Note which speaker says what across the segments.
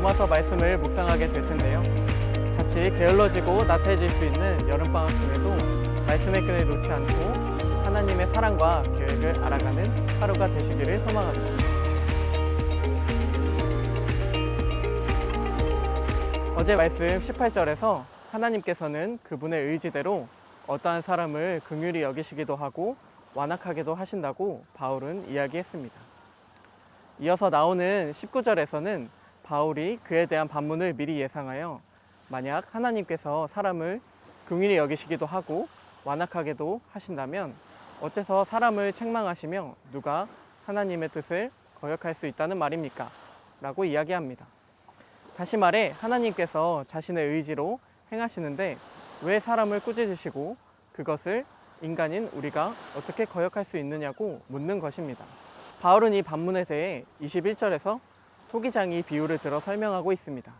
Speaker 1: 말씀을 묵상하게 될 텐데요. 자칫 게을러지고 나태해질 수 있는 여름방학 중에도 말씀의 끈을 놓지 않고 하나님의 사랑과 계획을 알아가는 하루가 되시기를 소망합니다. 어제 말씀 18절에서 하나님께서는 그분의 의지대로 어떠한 사람을 긍휼히 여기시기도 하고 완악하게도 하신다고 바울은 이야기했습니다. 이어서 나오는 19절에서는 바울이 그에 대한 반문을 미리 예상하여 만약 하나님께서 사람을 긍휼히 여기시기도 하고 완악하게도 하신다면 어째서 사람을 책망하시며 누가 하나님의 뜻을 거역할 수 있다는 말입니까? 라고 이야기합니다. 다시 말해 하나님께서 자신의 의지로 행하시는데 왜 사람을 꾸짖으시고 그것을 인간인 우리가 어떻게 거역할 수 있느냐고 묻는 것입니다. 바울은 이 반문에 대해 21절에서 토기장이 비유를 들어 설명하고 있습니다.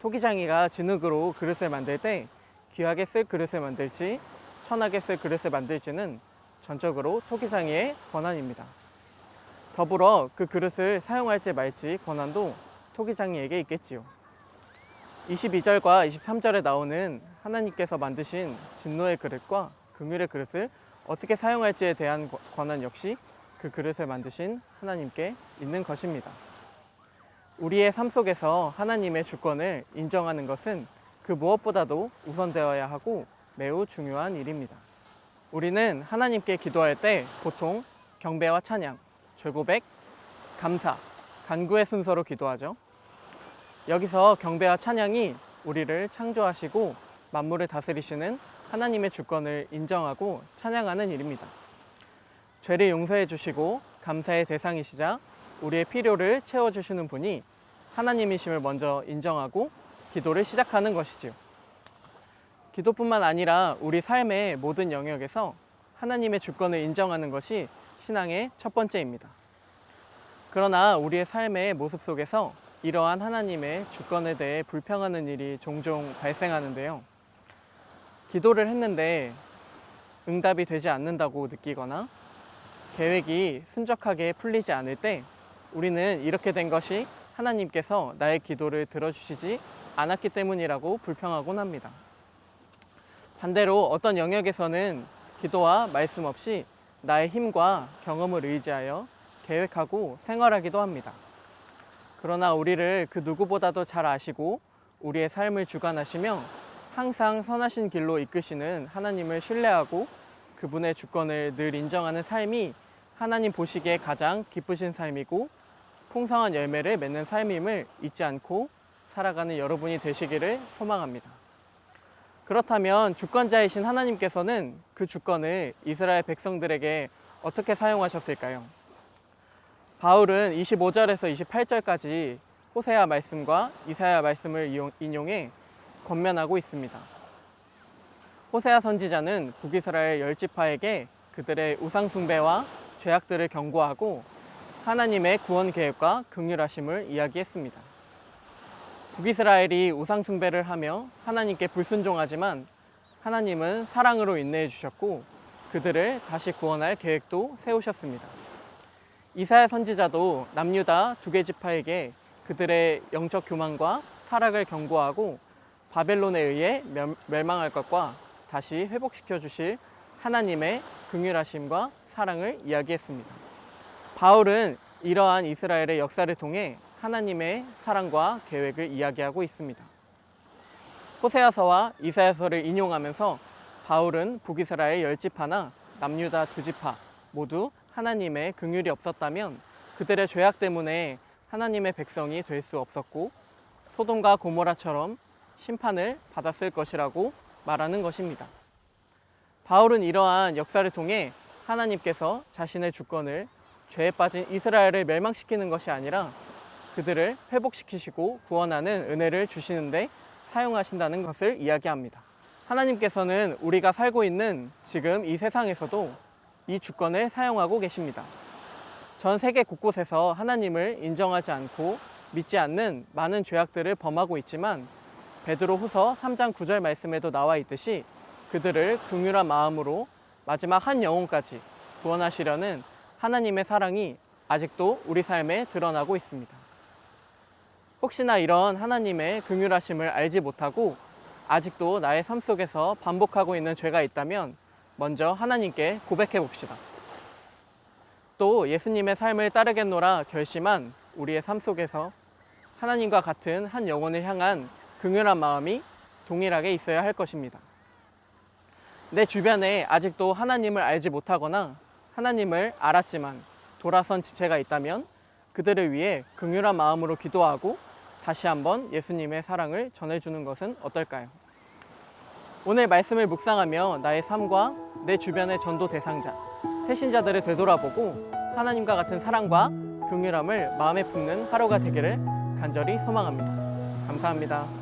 Speaker 1: 토기장이가 진흙으로 그릇을 만들 때 귀하게 쓸 그릇을 만들지 천하게 쓸 그릇을 만들지는 전적으로 토기장이의 권한입니다. 더불어 그 그릇을 사용할지 말지 권한도 토기장이에게 있겠지요. 22절과 23절에 나오는 하나님께서 만드신 진노의 그릇과 긍휼의 그릇을 어떻게 사용할지에 대한 권한 역시 그 그릇을 만드신 하나님께 있는 것입니다. 우리의 삶 속에서 하나님의 주권을 인정하는 것은 그 무엇보다도 우선되어야 하고 매우 중요한 일입니다. 우리는 하나님께 기도할 때 보통 경배와 찬양, 절고백, 감사, 간구의 순서로 기도하죠. 여기서 경배와 찬양이 우리를 창조하시고 만물을 다스리시는 하나님의 주권을 인정하고 찬양하는 일입니다. 죄를 용서해 주시고 감사의 대상이시자 우리의 필요를 채워 주시는 분이 하나님이심을 먼저 인정하고 기도를 시작하는 것이지요. 기도뿐만 아니라 우리 삶의 모든 영역에서 하나님의 주권을 인정하는 것이 신앙의 첫 번째입니다. 그러나 우리의 삶의 모습 속에서 이러한 하나님의 주권에 대해 불평하는 일이 종종 발생하는데요. 기도를 했는데 응답이 되지 않는다고 느끼거나 계획이 순적하게 풀리지 않을 때 우리는 이렇게 된 것이 하나님께서 나의 기도를 들어주시지 않았기 때문이라고 불평하곤 합니다. 반대로 어떤 영역에서는 기도와 말씀 없이 나의 힘과 경험을 의지하여 계획하고 생활하기도 합니다. 그러나 우리를 그 누구보다도 잘 아시고 우리의 삶을 주관하시며 항상 선하신 길로 이끄시는 하나님을 신뢰하고 그분의 주권을 늘 인정하는 삶이 하나님 보시기에 가장 기쁘신 삶이고 풍성한 열매를 맺는 삶임을 잊지 않고 살아가는 여러분이 되시기를 소망합니다. 그렇다면 주권자이신 하나님께서는 그 주권을 이스라엘 백성들에게 어떻게 사용하셨을까요? 바울은 25절에서 28절까지 호세아 말씀과 이사야 말씀을 인용해 권면하고 있습니다. 호세아 선지자는 북이스라엘 열 지파에게 그들의 우상 숭배와 죄악들을 경고하고 하나님의 구원 계획과 긍휼하심을 이야기했습니다. 북이스라엘이 우상 숭배를 하며 하나님께 불순종하지만 하나님은 사랑으로 인내해 주셨고 그들을 다시 구원할 계획도 세우셨습니다. 이사야 선지자도 남유다 두 개 지파에게 그들의 영적 교만과 타락을 경고하고 바벨론에 의해 멸- 멸망할 것과 다시 회복시켜 주실 하나님의 긍휼하심과 사랑을 이야기했습니다. 바울은 이러한 이스라엘의 역사를 통해 하나님의 사랑과 계획을 이야기하고 있습니다. 호세아서와 이사야서를 인용하면서 바울은 북이스라엘 열 지파나 남유다 두 지파 모두 하나님의 긍휼이 없었다면 그들의 죄악 때문에 하나님의 백성이 될 수 없었고 소돔과 고모라처럼 심판을 받았을 것이라고 말하는 것입니다. 바울은 이러한 역사를 통해 하나님께서 자신의 주권을 죄에 빠진 이스라엘을 멸망시키는 것이 아니라 그들을 회복시키시고 구원하는 은혜를 주시는데 사용하신다는 것을 이야기합니다. 하나님께서는 우리가 살고 있는 지금 이 세상에서도 이 주권을 사용하고 계십니다. 전 세계 곳곳에서 하나님을 인정하지 않고 믿지 않는 많은 죄악들을 범하고 있지만 베드로 후서 3장 9절 말씀에도 나와 있듯이 그들을 긍휼한 마음으로 마지막 한 영혼까지 구원하시려는 하나님의 사랑이 아직도 우리 삶에 드러나고 있습니다. 혹시나 이런 하나님의 긍휼하심을 알지 못하고 아직도 나의 삶 속에서 반복하고 있는 죄가 있다면 먼저 하나님께 고백해 봅시다. 또 예수님의 삶을 따르겠노라 결심한 우리의 삶 속에서 하나님과 같은 한 영혼을 향한 긍휼한 마음이 동일하게 있어야 할 것입니다. 내 주변에 아직도 하나님을 알지 못하거나 하나님을 알았지만 돌아선 지체가 있다면 그들을 위해 긍휼한 마음으로 기도하고 다시 한번 예수님의 사랑을 전해주는 것은 어떨까요? 오늘 말씀을 묵상하며 나의 삶과 내 주변의 전도 대상자, 새신자들을 되돌아보고 하나님과 같은 사랑과 긍휼함을 마음에 품는 하루가 되기를 간절히 소망합니다. 감사합니다.